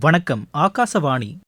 வணக்கம் ஆகாசவாணி.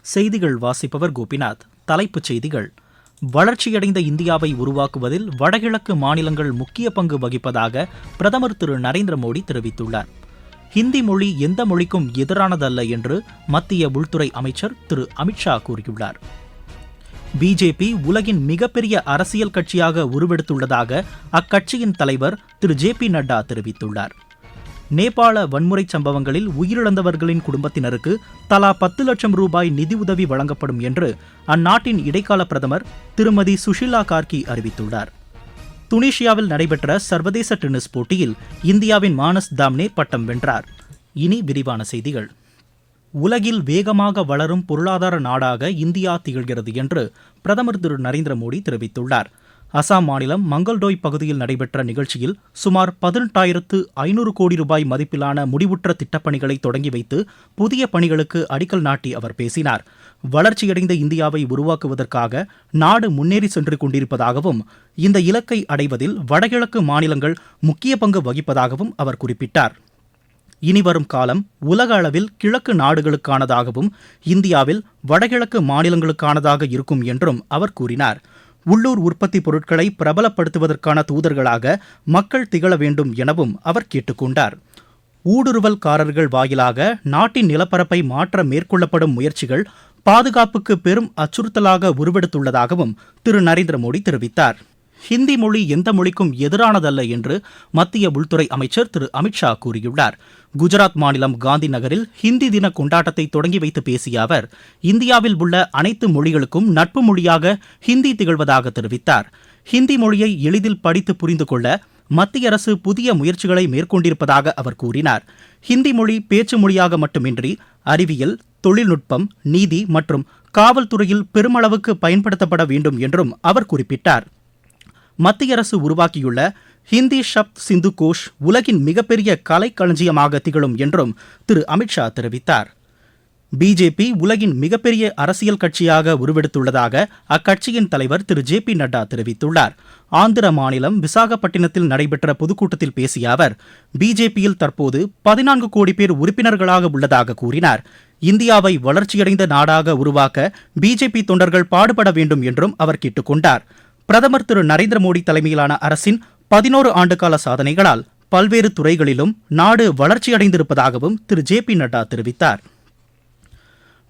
செய்திகள் வாசிப்பவர் கோபிநாத். தலைப்புச் செய்திகள். வளர்ச்சியடைந்த இந்தியாவை உருவாக்குவதில் வடகிழக்கு மாநிலங்கள் முக்கிய பங்கு வகிப்பதாக பிரதமர் திரு நரேந்திர மோடி தெரிவித்துள்ளார். ஹிந்தி மொழி எந்த மொழிக்கும் எதிரானதல்ல என்று மத்திய உள்துறை அமைச்சர் திரு அமித்ஷா கூறியுள்ளார். பிஜேபி உலகின் மிகப்பெரிய அரசியல் கட்சியாக உருவெடுத்துள்ளதாக அக்கட்சியின் தலைவர் திரு. ஜே. பி. நட்டா தெரிவித்துள்ளார். நேபாள வன்முறை சம்பவங்களில் உயிரிழந்தவர்களின் குடும்பத்தினருக்கு தலா பத்து லட்சம் ரூபாய் நிதியுதவி வழங்கப்படும் என்று அந்நாட்டின் இடைக்கால பிரதமர் திருமதி சுஷிலா கார்கி அறிவித்துள்ளார். துனிஷியாவில் நடைபெற்ற சர்வதேச டென்னிஸ் போட்டியில் இந்தியாவின் மானஸ் தாம்னே பட்டம் வென்றார். இனி விரிவான செய்திகள். உலகில் வேகமாக வளரும் பொருளாதார நாடாக இந்தியா திகழ்கிறது என்று பிரதமர் திரு நரேந்திர மோடி தெரிவித்துள்ளார். அசாம் மாநிலம் மங்கல்டோய் பகுதியில் நடைபெற்ற நிகழ்ச்சியில் சுமார் பதினெட்டாயிரத்து ஐநூறு கோடி ரூபாய் மதிப்பிலான முடிவுற்ற திட்டப்பணிகளை தொடங்கி வைத்து புதிய பணிகளுக்கு அடிக்கல் நாட்டி அவர் பேசினார். வளர்ச்சியடைந்த இந்தியாவை உருவாக்குவதற்காக நாடு முன்னேறி சென்று கொண்டிருப்பதாகவும் இந்த இலக்கை அடைவதில் வடகிழக்கு மாநிலங்கள் முக்கிய பங்கு வகிப்பதாகவும் அவர் குறிப்பிட்டார். இனிவரும் காலம் உலக அளவில் கிழக்கு நாடுகளுக்கானதாகவும் இந்தியாவில் வடகிழக்கு மாநிலங்களுக்கானதாக இருக்கும் என்றும் அவர் கூறினார். உள்ளூர் உற்பத்தி பொருட்களை பிரபலப்படுத்துவதற்கான தூதர்களாக மக்கள் திகழ வேண்டும் எனவும் அவர் கேட்டுக்கொண்டார். ஊடுருவல்காரர்கள் வாயிலாக நாட்டின் நிலப்பரப்பை மாற்ற மேற்கொள்ளப்படும் முயற்சிகள் பாதுகாப்புக்கு பெரும் அச்சுறுத்தலாக உருவெடுத்துள்ளதாகவும் திரு. நரேந்திர மோடி தெரிவித்தார். ஹிந்தி மொழி எந்த மொழிக்கும் எதிரானதல்ல என்று மத்திய உள்துறை அமைச்சர் திரு அமித்ஷா கூறியுள்ளார். குஜராத் மாநிலம் காந்தி நகரில் ஹிந்தி தின கொண்டாட்டத்தை தொடங்கி வைத்து பேசிய அவர் இந்தியாவில் உள்ள அனைத்து மொழிகளுக்கும் நட்பு மொழியாக ஹிந்தி திகழ்வதாக தெரிவித்தார். ஹிந்தி மொழியை எளிதில் படித்து புரிந்து கொள்ள மத்திய அரசு புதிய முயற்சிகளை மேற்கொண்டிருப்பதாக அவர் கூறினார். ஹிந்தி மொழி பேச்சு மொழியாக மட்டுமின்றி அறிவியல் தொழில்நுட்பம் நீதி மற்றும் காவல்துறையில் பெருமளவுக்கு பயன்படுத்தப்பட வேண்டும் என்றும் அவர் குறிப்பிட்டார். மத்திய அரசு உருவாக்கியுள்ள ஹிந்தி ஷப்த் சிந்து கோஷ் உலகின் மிகப்பெரிய கலைக்களஞ்சியமாக திகழும் என்றும் திரு அமித்ஷா தெரிவித்தார். பிஜேபி உலகின் மிகப்பெரிய அரசியல் கட்சியாக உருவெடுத்துள்ளதாக அக்கட்சியின் தலைவர் திரு ஜே பி நட்டா தெரிவித்துள்ளார். ஆந்திர மாநிலம் விசாகப்பட்டினத்தில் நடைபெற்ற பொதுக்கூட்டத்தில் பேசிய அவர் பிஜேபியில் தற்போது பதினான்கு கோடி பேர் உறுப்பினர்களாக உள்ளதாக கூறினார். இந்தியாவை வளர்ச்சியடைந்த நாடாக உருவாக்க பிஜேபி தொண்டர்கள் பாடுபட வேண்டும் என்றும் அவர் கேட்டுக்கொண்டார். பிரதமர் திரு நரேந்திர மோடி தலைமையிலான அரசின் பதினோரு ஆண்டுகால சாதனைகளால் பல்வேறு துறைகளிலும் நாடு வளர்ச்சியடைந்திருப்பதாகவும் திரு ஜே பி நட்டா தெரிவித்தார்.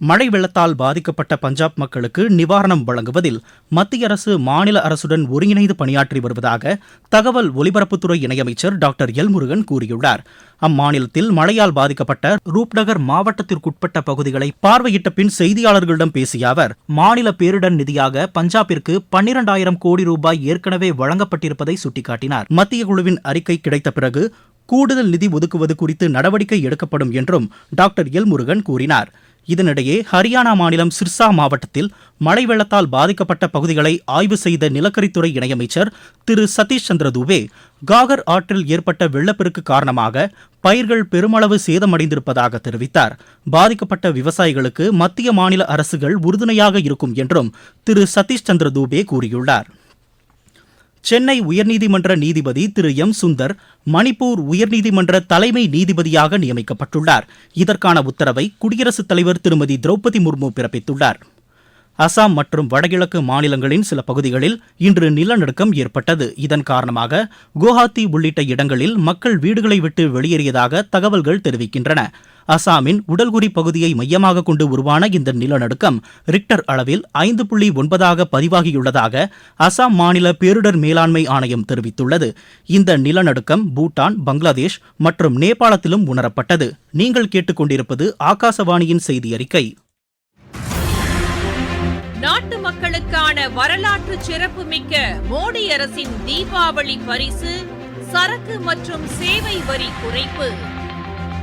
மழை வெள்ளத்தால் பாதிக்கப்பட்ட பஞ்சாப் மக்களுக்கு நிவாரணம் வழங்குவதில் மத்திய அரசு மாநில அரசுடன் ஒருங்கிணைந்து பணியாற்றி வருவதாக தகவல் ஒலிபரப்புத்துறை இணையமைச்சர் டாக்டர் எல் முருகன் கூறியுள்ளார். அம்மாநிலத்தில் மழையால் பாதிக்கப்பட்ட ரூப்நகர் மாவட்டத்திற்குட்பட்ட பகுதிகளை பார்வையிட்ட பின் செய்தியாளர்களிடம் பேசிய அவர் மாநில பேரிடர் நிதியாக பஞ்சாபிற்கு பன்னிரண்டாயிரம் கோடி ரூபாய் ஏற்கனவே வழங்கப்பட்டிருப்பதை சுட்டிக்காட்டினார். மத்திய குழுவின் அறிக்கை கிடைத்த பிறகு கூடுதல் நிதி ஒதுக்குவது குறித்து நடவடிக்கை எடுக்கப்படும் என்றும் டாக்டர் எல் முருகன் கூறினார். இதனிடையே ஹரியானா மாநிலம் சிர்சா மாவட்டத்தில் மழை வெள்ளத்தால் பாதிக்கப்பட்ட பகுதிகளை ஆய்வு செய்த நிலக்கரித்துறை இணையமைச்சர் திரு சதீஷ் சந்திர தூபே காகர் ஆற்றில் ஏற்பட்ட வெள்ளப்பெருக்கு காரணமாக பயிர்கள் பெருமளவு சேதமடைந்திருப்பதாக தெரிவித்தார். பாதிக்கப்பட்ட விவசாயிகளுக்கு மத்திய மாநில அரசுகள் உறுதுணையாக இருக்கும் என்றும் திரு சதீஷ் சந்திர தூபே கூறியுள்ளார். சென்னை உயர்நீதிமன்ற நீதிபதி திரு. எம். சுந்தர் மணிப்பூர் உயர்நீதிமன்ற தலைமை நீதிபதியாக நியமிக்கப்பட்டுள்ளார். இதற்கான உத்தரவை குடியரசுத் தலைவர் திருமதி திரௌபதி முர்மு பிறப்பித்துள்ளார். அசாம் மற்றும் வடகிழக்கு மாநிலங்களின் சில பகுதிகளில் இன்று நிலநடுக்கம் ஏற்பட்டது. இதன் காரணமாக குவஹாத்தி உள்ளிட்ட இடங்களில் மக்கள் வீடுகளை விட்டு வெளியேறியதாக தகவல்கள் தெரிவிக்கின்றன. அசாமின் உடல்குறி பகுதியை மையமாக கொண்டு உருவான இந்த நிலநடுக்கம் ரிக்டர் அளவில் ஐந்து புள்ளி ஒன்பதாக பதிவாகியுள்ளதாக அசாம் மாநில பேரிடர் மேலாண்மை ஆணையம் தெரிவித்துள்ளது. இந்த நிலநடுக்கம் பூட்டான் பங்களாதேஷ் மற்றும் நேபாளத்திலும் உணரப்பட்டது. நீங்கள் கேட்டுக்கொண்டிருப்பது ஆகாசவாணியின் செய்தி அறிக்கை நாட்டு மக்களுக்கான வரலாற்று சிறப்புமிக்க மோடி அரசின் தீபாவளி பரிசு சரக்கு மற்றும் சேவை வரி குறைப்பு.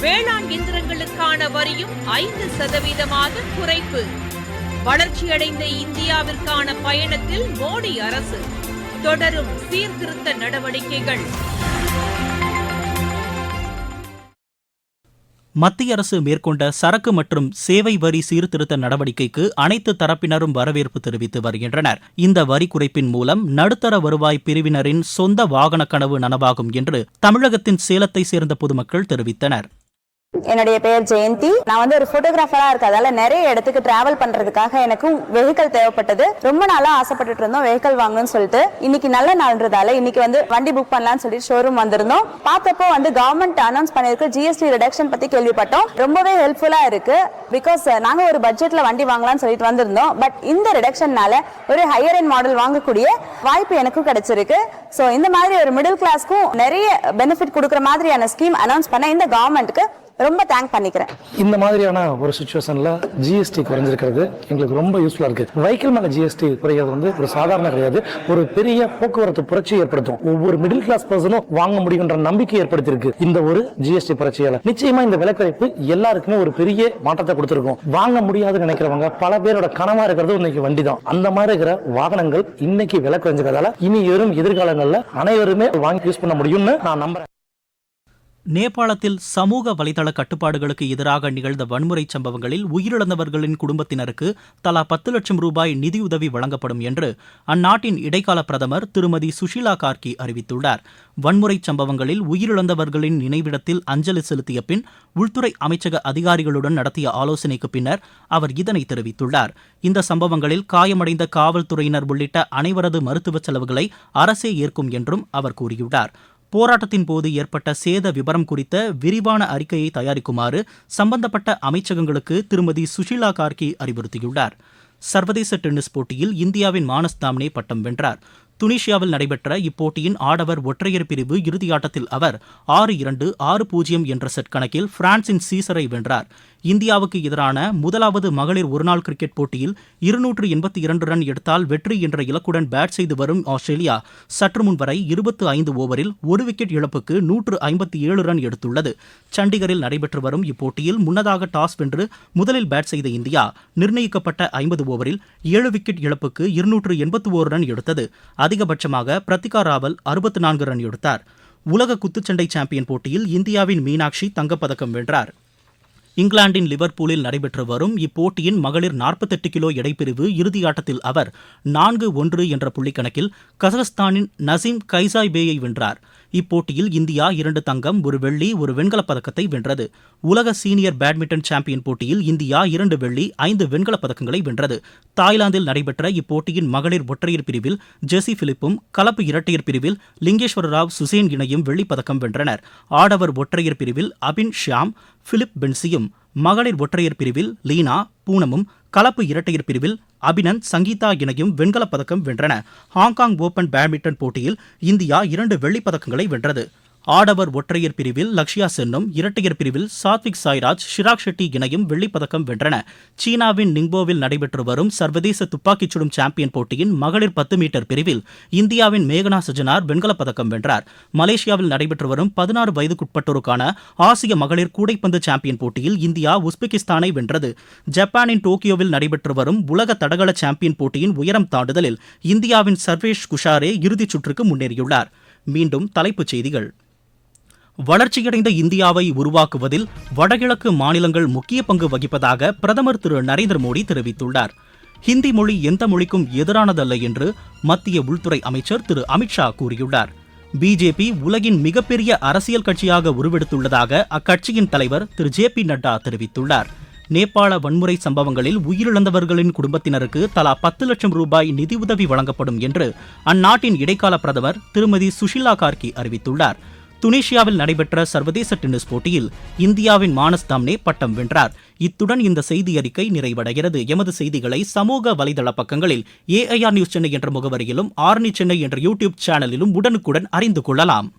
வேளாண் இயந்திரங்களுக்கான வரியும் ஐந்து சதவீதமாக குறைப்பு. வளர்ச்சியடைந்த இந்தியாவிற்கான பயணத்தில் மோடி அரசு தொடரும் சீர்திருத்த நடவடிக்கைகள். மத்திய அரசு மேற்கொண்ட சரக்கு மற்றும் சேவை வரி சீர்திருத்த நடவடிக்கைக்கு அனைத்து தரப்பினரும் வரவேற்பு தெரிவித்து வருகின்றனர். இந்த வரி குறைப்பின் மூலம் நடுத்தர வருவாய் பிரிவினரின் சொந்த வாகன கனவு நனவாகும் என்று தமிழகத்தின் சேலத்தை சேர்ந்த பொதுமக்கள் தெரிவித்தனர். என்னுடைய பெயர் ஜெயந்தி. நான் வந்து ஒரு போட்டோகிராஃபரா இருக்கிறதால நிறைய இடத்துக்கு டிராவல் பண்றதுக்காக எனக்கும் வெஹிக்கல் தேவைப்பட்டது. ரொம்ப நாளா ஆசைப்பட்டுட்டு இருந்தோம் வெஹிக்கல் வாங்கணும்னு சொல்லிட்டு. இன்னைக்கு நல்ல நாள்ன்றதால இன்னைக்கு வந்து வண்டி புக் பண்ணலாம்னு சொல்லிட்டு ஷோரூம் வந்திருந்தோம். பார்த்தப்போ வந்து கவர்மெண்ட் அனௌன்ஸ் பண்ணிருக்க ஜிஎஸ்டி ரிடக்ஷன் பத்தி கேள்விப்பட்டோம். ரொம்பவே ஹெல்ப்ஃபுல்லா இருக்கு. பிகாஸ் நாங்க ஒரு பட்ஜெட்ல வண்டி வாங்கலாம்னு சொல்லிட்டு வந்திருந்தோம். பட் இந்த ரிடக்ஷன்னால ஒரு ஹையர் எண்ட் மாடல் வாங்கக்கூடிய வாய்ப்பு எனக்கும் கிடைச்சிருக்கு. ஸோ இந்த மாதிரி ஒரு மிடில் கிளாஸ்க்கும் நிறைய பெனிஃபிட் கொடுக்குற மாதிரியான ஸ்கீம் அனௌன்ஸ் பண்ண இந்த கவர்மெண்ட்டுக்கு ரொம்ப தேங்க் பண்ணிக்கிறேன். இந்த மாதிரியான ஒரு சுச்சுவேஷன்ல ஜிஎஸ்டி குறைஞ்சிருக்கிறது. எங்களுக்கு ரொம்ப யூஸ்ஃபுல்லா இருக்கு. வெஹிக்கிள் மேல ஜிஎஸ்டி குறைகிறது வந்து ஒரு சாதாரண கிடையாது. ஒரு பெரிய போக்குவரத்து புரட்சி ஏற்படுத்தும். ஒவ்வொரு மிடில் கிளாஸ் பர்சனும் வாங்க முடியுன்ற நம்பிக்கை ஏற்படுத்தியிருக்கு. இந்த ஒரு ஜிஎஸ்டி புரட்சியால. நிச்சயமா இந்த விலை குறைப்பு எல்லாருக்குமே ஒரு பெரிய மாற்றத்தை கொடுத்திருக்கும். வாங்க முடியாதுன்னு நினைக்கிறவங்க பல பேரோட கனவா இருக்கிறது இன்னைக்கு வண்டி தான் அந்த மாதிரி இருக்கிற வாகனங்கள் இன்னைக்கு விலை குறைஞ்சிருக்கிறதால இனி வரும் எதிர்காலங்கள்ல அனைவருமே வாங்கி யூஸ் பண்ண முடியும்னு நான் நம்புறேன். நேபாளத்தில் சமூக வலைதள கட்டுப்பாடுகளுக்கு எதிராக நிகழ்ந்த வன்முறை சம்பவங்களில் உயிரிழந்தவர்களின் குடும்பத்தினருக்கு தலா பத்து லட்சம் ரூபாய் நிதியுதவி வழங்கப்படும் என்று அந்நாட்டின் இடைக்கால பிரதமர் திருமதி சுஷிலா கார்கி அறிவித்துள்ளார். வன்முறை சம்பவங்களில் உயிரிழந்தவர்களின் நினைவிடத்தில் அஞ்சலி செலுத்திய பின் உள்துறை அமைச்சக அதிகாரிகளுடன் நடத்திய ஆலோசனைக்கு பின்னர் அவர் இதனை தெரிவித்துள்ளார். இந்த சம்பவங்களில் காயமடைந்த காவல்துறையினர் உள்ளிட்ட அனைவரது மருத்துவ செலவுகளை அரசே ஏற்கும் என்றும் அவர் கூறியுள்ளார். போராட்டத்தின் போது ஏற்பட்ட சேத விவரம் குறித்த விரிவான அறிக்கையை தயாரிக்குமாறு சம்பந்தப்பட்ட அமைச்சகங்களுக்கு திருமதி சுஷிலா கார்கி அறிவுறுத்தியுள்ளார். சர்வதேச டென்னிஸ் போட்டியில் இந்தியாவின் மானஸ் தாம்னே பட்டம் வென்றார். துனிஷியாவில் நடைபெற்ற இப்போட்டியின் ஆடவர் ஒற்றையர் பிரிவு இறுதியாட்டத்தில் அவர் ஆறு இரண்டு ஆறு பூஜ்ஜியம் என்ற செட் கணக்கில் பிரான்சின் சீசரை வென்றார். இந்தியாவுக்கு எதிரான முதலாவது மகளிர் ஒருநாள் கிரிக்கெட் போட்டியில் இருநூற்று எண்பத்தி இரண்டு ரன் எடுத்தால் வெற்றி என்ற இலக்குடன் பேட் செய்து வரும் ஆஸ்திரேலியா சற்று முன் வரை இருபத்து ஐந்து ஓவரில் ஒரு விக்கெட் இழப்புக்கு நூற்று ஐம்பத்தி ஏழு ரன் எடுத்துள்ளது. சண்டிகரில் நடைபெற்று வரும் இப்போட்டியில் முன்னதாக டாஸ் வென்று முதலில் பேட் செய்த இந்தியா நிர்ணயிக்கப்பட்ட ஐம்பது ஓவரில் ஏழு விக்கெட் இழப்புக்கு இருநூற்று எண்பத்தி ஓரு ரன் எடுத்தது. அதிகபட்சமாக பிரத்திகா ராவல் அறுபத்து நான்கு ரன் எடுத்தார். உலக குத்துச்சண்டை சாம்பியன் போட்டியில் இந்தியாவின் மீனாட்சி தங்கப்பதக்கம் வென்றார். இங்கிலாந்தின் லிவர்பூலில் நடைபெற்று வரும் இப்போட்டியின் மகளிர் நாற்பத்தெட்டு கிலோ எடைப்பிரிவு இறுதியாட்டத்தில் அவர் நான்கு ஒன்று என்ற புள்ளிக்கணக்கில் கசகஸ்தானின் நசீம் கைசாய் வென்றார். இப்போட்டியில் இந்தியா இரண்டு தங்கம் ஒரு வெள்ளி ஒரு வெண்கலப் பதக்கத்தை வென்றது. உலக சீனியர் பேட்மிண்டன் சாம்பியன் போட்டியில் இந்தியா இரண்டு வெள்ளி ஐந்து வெண்கலப் பதக்கங்களை வென்றது. தாய்லாந்தில் நடைபெற்ற இப்போட்டியின் மகளிர் ஒற்றையர் பிரிவில் ஜெசி பிலிப்பும் கலப்பு இரட்டையர் பிரிவில் லிங்கேஸ்வர ராவ் சுசேன் இணையும் வெள்ளிப்பதக்கம் வென்றனர். ஆடவர் ஒற்றையர் பிரிவில் அபின் ஷியாம் பிலிப் பென்சியும் மகளிர் ஒற்றையர் பிரிவில் லீனா பூனமும் கலப்பு இரட்டையர் பிரிவில் அபினந்த் சங்கீதா இணையும் வெண்கலப் பதக்கம் வென்றன. ஹாங்காங் ஓபன் பேட்மிண்டன் போட்டியில் இந்தியா இரண்டு வெள்ளிப் பதக்கங்களை வென்றது. ஆடவர் ஒற்றையர் பிரிவில் லக்ஷயா சென்னும் இரட்டையர் பிரிவில் சாத்விக் சாய்ராஜ் ஷிராக் ஷெட்டி இணையும் வெள்ளிப் பதக்கம் வென்றன. சீனாவின் நிங்போவில் நடைபெற்று வரும் சர்வதேச துப்பாக்கிச் சுடும் சாம்பியன் போட்டியின் மகளிர் பத்து மீட்டர் பிரிவில் இந்தியாவின் மேகனா சஜனார் வெண்கலப் பதக்கம் வென்றார். மலேசியாவில் நடைபெற்று வரும் பதினாறு வயதுக்குட்பட்டோருக்கான ஆசிய மகளிர் கூடைப்பந்து சாம்பியன் போட்டியில் இந்தியா உஸ்பெகிஸ்தானை வென்றது. ஜப்பானின் டோக்கியோவில் நடைபெற்று வரும் உலக தடகள சாம்பியன் போட்டியின் உயரம் தாண்டுதலில் இந்தியாவின் சர்வேஷ் குஷாரே இறுதிச் சுற்றுக்கு முன்னேறியுள்ளார். மீண்டும் தலைப்புச் செய்திகள். வளர்ச்சியடைந்த இந்தியாவை உருவாக்குவதில் வடகிழக்கு மாநிலங்கள் முக்கிய பங்கு வகிப்பதாக பிரதமர் திரு நரேந்திர மோடி தெரிவித்துள்ளார். ஹிந்தி மொழி எந்த மொழிக்கும் எதிரானதல்ல என்று மத்திய உள்துறை அமைச்சர் திரு அமித்ஷா கூறியுள்ளார். பிஜேபி உலகின் மிகப்பெரிய அரசியல் கட்சியாக உருவெடுத்துள்ளதாக அக்கட்சியின் தலைவர் திரு ஜே பி நட்டா தெரிவித்துள்ளார். நேபாள வன்முறை சம்பவங்களில் உயிரிழந்தவர்களின் குடும்பத்தினருக்கு தலா பத்து லட்சம் ரூபாய் நிதியுதவி வழங்கப்படும் என்று அந்நாட்டின் இடைக்கால பிரதமர் திருமதி சுஷிலா கார்கி அறிவித்துள்ளார். துனிஷியாவில் நடைபெற்ற சர்வதேச டென்னிஸ் போட்டியில் இந்தியாவின் மானஸ் தாம்னே பட்டம் வென்றார். இத்துடன் இந்த செய்தி அறிக்கை நிறைவடைகிறது. எமது செய்திகளை சமூக வலைதள பக்கங்களில் ஏஐஆர் நியூஸ் சென்னை என்ற முகவரியிலும் ஆர்னி சென்னை என்ற யூடியூப் சேனலிலும் உடனுக்குடன் அறிந்து கொள்ளலாம்.